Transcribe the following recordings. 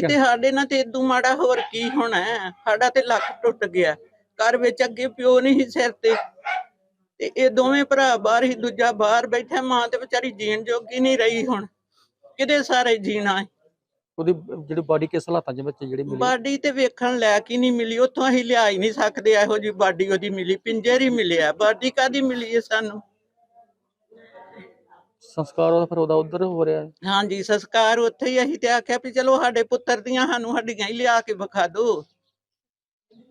ਕਹਿਣਾ? ਤੇ ਸਾਡੇ ਨਾਲ ਤੇ ਇਦੋਂ ਮਾੜਾ ਹੋਰ ਕੀ ਹੋਣਾ ਹੈ? ਸਾਡਾ ਤੇ ਲੱਕ ਟੁੱਟ ਗਿਆ। ਘਰ ਵਿੱਚ ਅੱਗੇ ਪਿਓ ਨਹੀਂ ਸੀ ਸਿਰ ਤੇ। ਤੇ ਇਹ ਦੋਵੇਂ ਭਰਾ ਬਾਹਰ ਹੀ ਦੂਜਾ ਬਾਹਰ ਬੈਠਾ ਮਾਂ ਤੇ ਵਿਚਾਰੀ ਜੀਣ ਜੋਗੀ ਨਹੀਂ ਰਹੀ ਹੁਣ। ਕਿਹਦੇ ਸਾਰੇ ਜੀਣਾ ਹੈ? ਉਹਦੀ ਜਿਹੜੀ ਬਾਡੀ ਕਿਸ ਹਾਲਾਤਾਂ 'ਚ ਵਿੱਚ ਜਿਹੜੀ ਮਿਲੀ? ਬਾਡੀ ਤੇ ਵੇਖਣ ਲੈ ਕੀ ਨਹੀਂ ਮਿਲੀ। ਉੱਥੋਂ ਅਸੀਂ ਲਿਆ ਹੀ ਨਹੀਂ ਸਕਦੇ। ਇਹੋ ਜੀ ਬਾਡੀ ਉਹਦੀ ਮਿਲੀ। ਪਿੰਜਰ ਹੀ ਮਿਲਿਆ। ਬਾਡੀ ਕਾਦੀ ਮਿਲੀ ਹੈ ਸਾਨੂੰ? ਸੰਸਕਾਰ ਉਹਦਾ ਫਿਰ ਉਹਦਾ ਉਧਰ ਹੋ ਰਿਹਾ ਹੈ। ਹਾਂਜੀ ਸੰਸਕਾਰ ਉੱਥੇ ਹੀ ਅਸੀਂ ਤੇ ਆਖਿਆ ਵੀ ਚਲੋ ਸਾਡੇ ਪੁੱਤਰ ਦੀਆਂ ਸਾਨੂੰ ਹੱਡੀਆਂ ਹੀ ਲਿਆ ਕੇ ਵਿਖਾ ਦਿਓ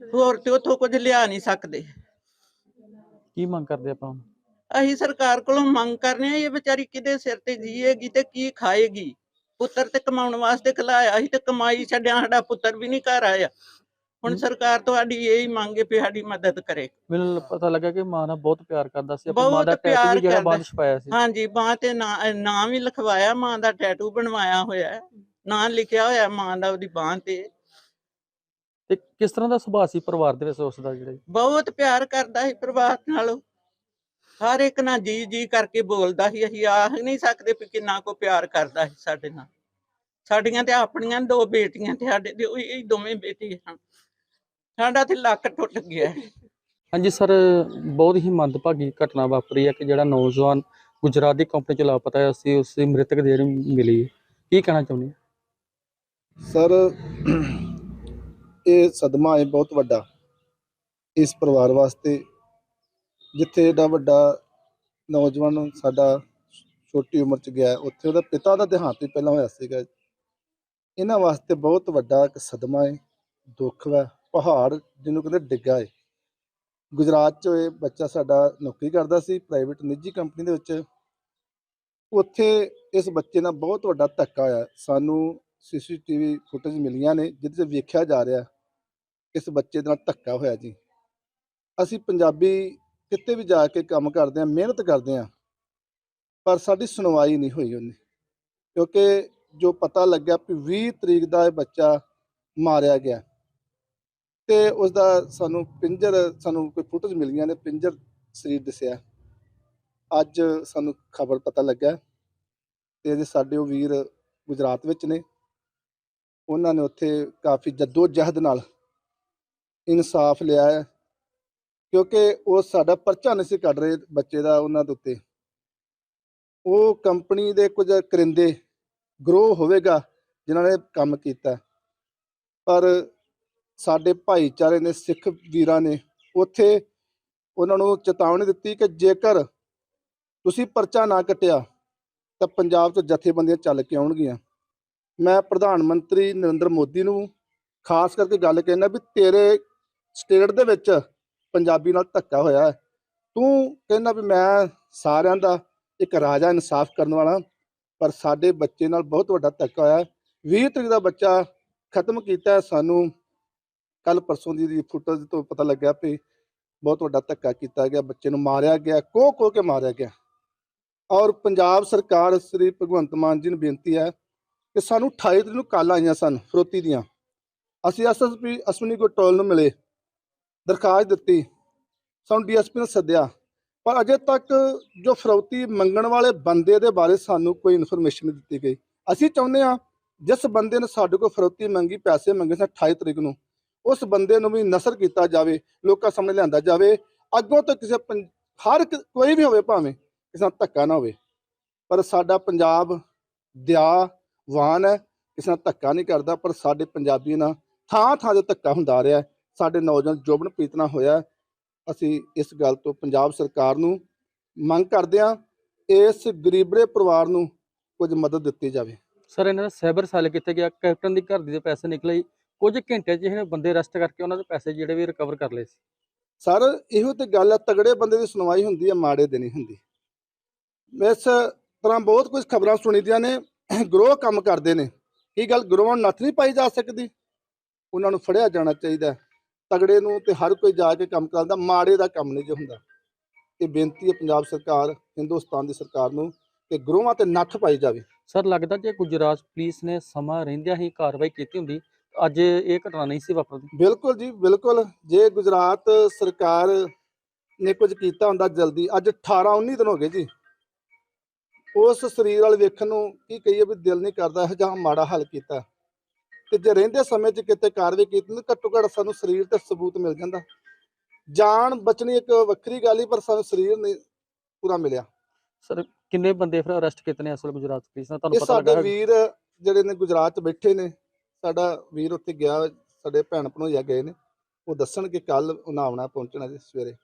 ਹੋਰ ਤੇ ਉੱਥੋਂ ਕੁਝ ਲਿਆ ਨਹੀਂ ਸਕਦੇ। ਕੀ ਮੰਗ ਕਰਦੇ ਆਪਾਂ ਹੁਣ? ਅਸੀਂ ਸਰਕਾਰ ਕੋਲੋਂ ਮੰਗ ਕਰਨੇ ਆ ਇਹ ਵਿਚਾਰੀ ਕਿਹਦੇ ਸਿਰ ਤੇ ਜੀਏਗੀ ਤੇ ਕੀ ਖਾਏਗੀ? ਪੁੱਤਰ ਤੇ ਕਮਾਉਣ ਵਾਸਤੇ ਖਲਾਇਆ ਅਸੀਂ ਤੇ ਕਮਾਈ ਛੱਡਿਆ ਸਾਡਾ ਪੁੱਤਰ ਵੀ ਨਹੀਂ ਘਰ ਆਇਆ। ਹੁਣ ਸਰਕਾਰ ਤੁਹਾਡੀ ਇਹ ਹੀ ਮੰਗ ਵੀ ਸਾਡੀ ਮਦਦ ਕਰੇ। ਮੈਨੂੰ ਪਤਾ ਲੱਗਾ ਕਿ ਮਾਂ ਨਾਲ ਬਹੁਤ ਪਿਆਰ ਕਰਦਾ ਸੀ ਆਪਣੀ ਮਾਂ ਦਾ ਟੈਟੂ ਵੀ ਜਿਹੜਾ ਕਰਦਾ। ਬਾਅਦ 'ਚ ਪਾਇਆ ਸੀ। ਹਾਂਜੀ ਬਾਂਹ ਤੇ ਨਾਂ ਵੀ ਲਿਖਵਾਇਆ ਮਾਂ ਦਾ ਟੈਟੂ ਬਣਵਾਇਆ ਹੋਇਆ ਨਾਂ ਲਿਖਿਆ ਹੋਇਆ ਮਾਂ ਦਾ ਉਹਦੀ ਬਾਂਹ ਤੇ। ਤੇ ਕਿਸ ਤਰ੍ਹਾਂ ਦਾ ਸੁਭਾਅ ਸੀ ਪਰਿਵਾਰ ਦੇ ਵਿੱਚ ਉਸ ਦਾ ਜਿਹੜਾ? ਬਹੁਤ ਪਿਆਰ ਕਰਦਾ ਸੀ ਪਰਿਵਾਰ ਨਾਲ। ਹਰ ਇੱਕ ਨਾਲ ਜੀ ਜੀ ਕਰਕੇ ਬੋਲਦਾ ਸੀ। ਅਸੀਂ ਆਖ ਨਹੀਂ ਸਕਦੇ ਵੀ ਕਿੰਨਾ ਕੋ ਪਿਆਰ ਕਰਦਾ ਸੀ ਸਾਡੇ ਨਾਲ। ਸਾਡੀਆਂ ਤੇ ਆਪਣੀਆਂ ਦੋ ਬੇਟੀਆਂ ਤੇ ਸਾਡੇ ਤੇ ਉਹੀ ਇਹ ਦੋਵੇਂ ਬੇਟੇ ਹਨ। ਸਾਡਾ ਤੇ ਲੱਕ ਟੁੱਟ ਗਿਆ ਹਾਂਜੀ ਸਰ ਬਹੁਤ ਹੀ ਮੰਦਭਾਗੀ ਘਟਨਾ ਵਾਪਰੀ ਹੈ ਕਿ ਜਿਹੜਾ ਨੌਜਵਾਨ ਗੁਜਰਾਤ ਦੀ ਕੰਪਨੀ ਚ ਲਾਪਤਾ ਹੈ ਸੀ ਉਸ ਦੀ ਮ੍ਰਿਤਕ ਦੇਹ ਮਿਲੀ ਹੈ। ਕੀ ਕਹਿਣਾ ਚਾਹੁੰਦੇ ਹੋ? ਸਰ ਇਹ ਸਦਮਾ ਹੈ ਬਹੁਤ ਵੱਡਾ ਇਸ ਪਰਿਵਾਰ ਵਾਸਤੇ ਜਿੱਥੇ ਏਡਾ ਵੱਡਾ ਨੌਜਵਾਨ ਸਾਡਾ ਛੋਟੀ ਉਮਰ ਚ ਗਿਆ ਉੱਥੇ ਉਹਦਾ ਪਿਤਾ ਦਾ ਦੇਹਾਂਤ ਵੀ ਪਹਿਲਾਂ ਹੋਇਆ ਸੀਗਾ ਇਹਨਾਂ ਵਾਸਤੇ ਬਹੁਤ ਵੱਡਾ ਇੱਕ ਸਦਮਾ ਹੈ ਦੁੱਖ ਵਾ ਪਹਾੜ ਜਿਹਨੂੰ ਕਹਿੰਦੇ ਡਿੱਗਾ ਹੈ ਗੁਜਰਾਤ ਚ ਇਹ ਬੱਚਾ ਸਾਡਾ ਨੌਕਰੀ ਕਰਦਾ ਸੀ ਪ੍ਰਾਈਵੇਟ ਨਿੱਜੀ ਕੰਪਨੀ ਦੇ ਵਿੱਚ। ਉੱਥੇ ਇਸ ਬੱਚੇ ਨਾਲ ਬਹੁਤ ਵੱਡਾ ਧੱਕਾ ਹੋਇਆ। ਸਾਨੂੰ ਸੀਸੀਟੀਵੀ ਫੁਟੇਜ ਮਿਲੀਆਂ ਨੇ, ਜਿਹਦੇ 'ਚ ਵੇਖਿਆ ਜਾ ਰਿਹਾ ਇਸ ਬੱਚੇ ਨਾਲ ਧੱਕਾ ਹੋਇਆ ਜੀ। ਅਸੀਂ ਪੰਜਾਬੀ ਕਿਤੇ ਵੀ ਜਾ ਕੇ ਕੰਮ ਕਰਦੇ ਹਾਂ, ਮਿਹਨਤ ਕਰਦੇ ਹਾਂ, ਪਰ ਸਾਡੀ ਸੁਣਵਾਈ ਨਹੀਂ ਹੋਈ ਉਹਨੇ। ਕਿਉਂਕਿ ਜੋ ਪਤਾ ਲੱਗਿਆ ਕਿ 20 ਤਰੀਕ ਦਾ ਇਹ ਬੱਚਾ ਮਾਰਿਆ ਗਿਆ। ਤੇ ਉਸ ਦਾ ਸਾਨੂੰ ਪਿੰਜਰ, ਸਾਨੂੰ ਕੋਈ ਫੁਟੇਜ ਮਿਲੀਆਂ ਨੇ, ਪਿੰਜਰ ਸਰੀਰ ਦਿਸਿਆ। ਅੱਜ ਸਾਨੂੰ ਖਬਰ ਪਤਾ ਲੱਗਾ ਤੇ ਇਹਦੇ ਸਾਡੇ ਉਹ ਵੀਰ ਗੁਜਰਾਤ ਵਿੱਚ ਨੇ। ਉਹਨਾਂ ਨੇ ਉੱਥੇ ਕਾਫੀ ਜੱਦੋ ਜਹਿਦ ਨਾਲ ਇਨਸਾਫ ਲਿਆ ਹੈ, ਕਿਉਂਕਿ ਉਹ ਸਾਡਾ ਪਰਚਾ ਨਹੀਂ ਸੀ ਕੱਢ ਰਹੇ ਬੱਚੇ ਦਾ ਉਹਨਾਂ ਦੇ ਉੱਤੇ। ਉਹ ਕੰਪਨੀ ਦੇ ਕੁਝ ਕਰਿੰਦੇ ਗਰੋ ਹੋਵੇਗਾ ਜਿਨ੍ਹਾਂ ਨੇ ਕੰਮ ਕੀਤਾ। ਪਰ ਸਾਡੇ ਭਾਈਚਾਰੇ ਨੇ, ਸਿੱਖ ਵੀਰਾਂ ਨੇ ਉੱਥੇ ਉਹਨਾਂ ਨੂੰ ਚੇਤਾਵਨੀ ਦਿੱਤੀ ਕਿ ਜੇਕਰ ਤੁਸੀਂ ਪਰਚਾ ਨਾ ਕੱਟਿਆ ਤਾਂ ਪੰਜਾਬ ਤੋਂ ਜਥੇਬੰਦੀਆਂ ਚੱਲ ਕੇ ਆਉਣਗੀਆਂ ਮੈਂ ਪ੍ਰਧਾਨ ਮੰਤਰੀ ਨਰਿੰਦਰ ਮੋਦੀ ਨੂੰ ਖਾਸ ਕਰਕੇ ਗੱਲ ਕਹਿਣਾ ਵੀ ਤੇਰੇ ਸਟੇਟ ਦੇ ਵਿੱਚ ਪੰਜਾਬੀ ਨਾਲ ਧੱਕਾ ਹੋਇਆ ਹੈ ਤੂੰ ਕਹਿੰਦਾ ਵੀ ਮੈਂ ਸਾਰਿਆਂ ਦਾ ਇੱਕ ਰਾਜਾ ਇਨਸਾਫ ਕਰਨ ਵਾਲਾ, ਪਰ ਸਾਡੇ ਬੱਚੇ ਨਾਲ ਬਹੁਤ ਵੱਡਾ ਧੱਕਾ ਹੋਇਆ ਹੈ। 20 ਤਰੀਕ ਦਾ ਬੱਚਾ ਖਤਮ ਕੀਤਾ ਸਾਨੂੰ ਕੱਲ ਪਰਸੋਂ ਦੀ ਦੀ ਫੁਟੇਜ ਤੋਂ ਪਤਾ ਲੱਗਿਆ ਵੀ ਬਹੁਤ ਵੱਡਾ ਧੱਕਾ ਕੀਤਾ ਗਿਆ, ਬੱਚੇ ਨੂੰ ਮਾਰਿਆ ਗਿਆ ਕੋਹ ਕੋਹ ਕੇ ਮਾਰਿਆ ਗਿਆ। ਔਰ ਪੰਜਾਬ ਸਰਕਾਰ ਸ੍ਰੀ ਭਗਵੰਤ ਮਾਨ ਜੀ ਨੂੰ ਬੇਨਤੀ ਹੈ ਕਿ ਸਾਨੂੰ 28 ਤਰੀਕ ਨੂੰ ਕਾਲਾਂ ਆਈਆਂ ਸਨ, ਫਰੋਤੀ ਦੀਆਂ। ਅਸੀਂ ਐਸਐਸਪੀ ਅਸ਼ਵਨੀ ਗੋਟੋਲ ਨੂੰ ਮਿਲੇ, ਦਰਖਾਸਤ ਦਿੱਤੀ, ਸਾਨੂੰ ਡੀਐਸਪੀ ਨੇ ਸੱਦਿਆ। ਪਰ ਅਜੇ ਤੱਕ ਜੋ ਫਰੌਤੀ ਮੰਗਣ ਵਾਲੇ ਬੰਦੇ ਦੇ ਬਾਰੇ ਸਾਨੂੰ ਕੋਈ ਇਨਫੋਰਮੇਸ਼ਨ ਨਹੀਂ ਦਿੱਤੀ ਗਈ। ਅਸੀਂ ਚਾਹੁੰਦੇ ਹਾਂ ਜਿਸ ਬੰਦੇ ਨੇ ਸਾਡੇ ਕੋਲ ਫਰੌਤੀ ਮੰਗੀ, ਪੈਸੇ ਮੰਗੇ ਸਨ 28 ਤਰੀਕ ਨੂੰ ਉਸ ਬੰਦੇ ਨੂੰ ਵੀ ਨਸਰ ਕੀਤਾ ਜਾਵੇ, ਲੋਕਾਂ ਸਾਹਮਣੇ ਲਿਆਂਦਾ ਜਾਵੇ, ਅੱਗੋਂ ਤੋਂ ਕਿਸੇ ਪੰ- ਹਰ ਕੋਈ ਵੀ ਹੋਵੇ ਭਾਵੇਂ, ਕਿਸੇ ਨਾਲ ਧੱਕਾ ਨਾ ਹੋਵੇ। ਪਰ ਸਾਡਾ ਪੰਜਾਬ ਦਿਆਵਾਨ ਹੈ, ਕਿਸੇ ਨਾਲ ਧੱਕਾ ਨਹੀਂ ਕਰਦਾ, ਪਰ ਸਾਡੇ ਪੰਜਾਬੀ ਨਾਲ ਥਾਂ ਥਾਂ ਤੇ ਧੱਕਾ ਹੁੰਦਾ ਰਿਹਾ ਸਾਡੇ ਨੌਜਵਾਨ ਜੋਬਨਪ੍ਰੀਤ ਨਾਲ ਹੋਇਆ ਅਸੀਂ ਇਸ ਗੱਲ ਤੋਂ ਪੰਜਾਬ ਸਰਕਾਰ ਨੂੰ ਮੰਗ ਕਰਦੇ ਹਾਂ, ਇਸ ਗਰੀਬੜੇ ਪਰਿਵਾਰ ਨੂੰ ਕੁਝ ਮਦਦ ਦਿੱਤੀ ਜਾਵੇ। ਸਰ, ਇਹਨਾਂ ਦਾ ਸਾਈਬਰ ਸੈੱਲ ਕਿੱਥੇ ਗਿਆ? ਕੈਪਟਨ ਦੀ ਘਰ ਦੇ ਪੈਸੇ ਨਿਕਲੇ ਕੁਝ ਘੰਟੇ 'ਚ ਇਹਨੇ ਬੰਦੇ ਅਰੈਸਟ ਕਰਕੇ ਉਹਨਾਂ ਦੇ ਪੈਸੇ ਜਿਹੜੇ ਵੀ ਰਿਕਵਰ ਕਰ ਲਏ ਸੀ। ਸਰ ਇਹੋ ਤੇ ਗੱਲ ਹੈ ਤਗੜੇ ਬੰਦੇ ਦੀ ਸੁਣਵਾਈ ਹੁੰਦੀ ਹੈ ਮਾੜੇ ਦੀ ਨਹੀਂ ਹੁੰਦੀ। ਇਸ ਤਰ੍ਹਾਂ ਬਹੁਤ ਕੁਝ ਖਬਰਾਂ ਸੁਣੀਦੀਆਂ ਨੇ ਗਰੋਹ ਕੰਮ ਕਰਦੇ ਨੇ। ਕੀ ਗੱਲ ਗਰੋਹਾਂ ਨੂੰ ਨੱਥ ਨਹੀਂ ਪਾਈ ਜਾ ਸਕਦੀ। ਉਹਨਾਂ ਨੂੰ ਫੜਿਆ ਜਾਣਾ ਚਾਹੀਦਾ। ਤਗੜੇ ਨੂੰ ਤੇ ਹਰ ਕੋਈ ਜਾ ਕੇ ਕੰਮ ਕਰਦਾ ਮਾੜੇ ਦਾ ਕੰਮ ਨਹੀਂ ਜੋ ਹੁੰਦਾ। ਇਹ ਬੇਨਤੀ ਹੈ ਪੰਜਾਬ ਸਰਕਾਰ ਹਿੰਦੁਸਤਾਨ ਦੀ ਸਰਕਾਰ ਨੂੰ ਕਿ ਗਰੋਹਾਂ ਤੇ ਨੱਥ ਪਾਈ ਜਾਵੇ। ਸਰ ਲੱਗਦਾ ਜੇ ਗੁਜਰਾਤ ਪੁਲਿਸ ਨੇ ਸਮਾਂ ਰਹਿੰਦਿਆਂ ਹੀ ਕਾਰਵਾਈ ਕੀਤੀ ਹੁੰਦੀ ਅੱਜ ਇਹ ਘਟਨਾ ਨਹੀਂ ਸੀ ਵਾਪਰਦੀ। ਬਿਲਕੁਲ ਜੀ ਬਿਲਕੁਲ। ਜੇ ਗੁਜਰਾਤ ਸਰਕਾਰ ਨੇ ਕੁਝ ਕੀਤਾ ਹੁੰਦਾ ਜਲਦੀ ਅੱਜ 18 19 ਦਿਨ ਹੋ ਗਏ ਜੀ। ਉਸ ਸਰੀਰ ਵਾਲ ਵੇਖਣ ਨੂੰ ਕੀ ਕਹੀਏ ਵੀ ਦਿਲ ਨਹੀਂ ਕਰਦਾ ਇਹ ਜਾਂ ਮਾੜਾ ਹੱਲ ਕੀਤਾ। ਤੇ ਜੇ ਰਹਿੰਦੇ ਸਮੇਂ 'ਚ ਕਿਤੇ ਕਾਰਵਾਈ ਕੀਤੀ ਤਾਂ ਘੱਟੋ ਘੱਟ ਸਾਨੂੰ ਸਰੀਰ ਤੇ ਸਬੂਤ ਮਿਲ ਜਾਂਦਾ। ਜਾਨ ਬਚਣੀ ਇੱਕ ਵੱਖਰੀ ਗੱਲ ਹੀ ਪਰ ਸਾਨੂੰ ਸਰੀਰ ਨਹੀਂ ਪੂਰਾ ਮਿਲਿਆ। ਸਰ ਕਿੰਨੇ ਬੰਦੇ ਫਿਰ ਅਰੈਸਟ ਕੀਤੇ ਨੇ ਇਸ ਵੇਲੇ ਗੁਜਰਾਤ ਪੁਲਿਸ ਨੇ ਤੁਹਾਨੂੰ ਪਤਾ ਸਾਡੇ ਲੱਗਾ ਵੀਰ ਜਿਹੜੇ ਨੇ ਗੁਜਰਾਤ 'ਚ ਬੈਠੇ ਨੇ ਸਾਡਾ ਵੀਰ ਉੱਥੇ ਗਿਆ, ਸਾਡੇ ਭੈਣ ਭਣੋਈਆ ਗਏ ਨੇ। ਉਹ ਦੱਸਣਗੇ ਕੱਲ ਉਹਨਾਂ ਆਉਣਾ ਪਹੁੰਚਣਾ ਜੀ ਸਵੇਰੇ।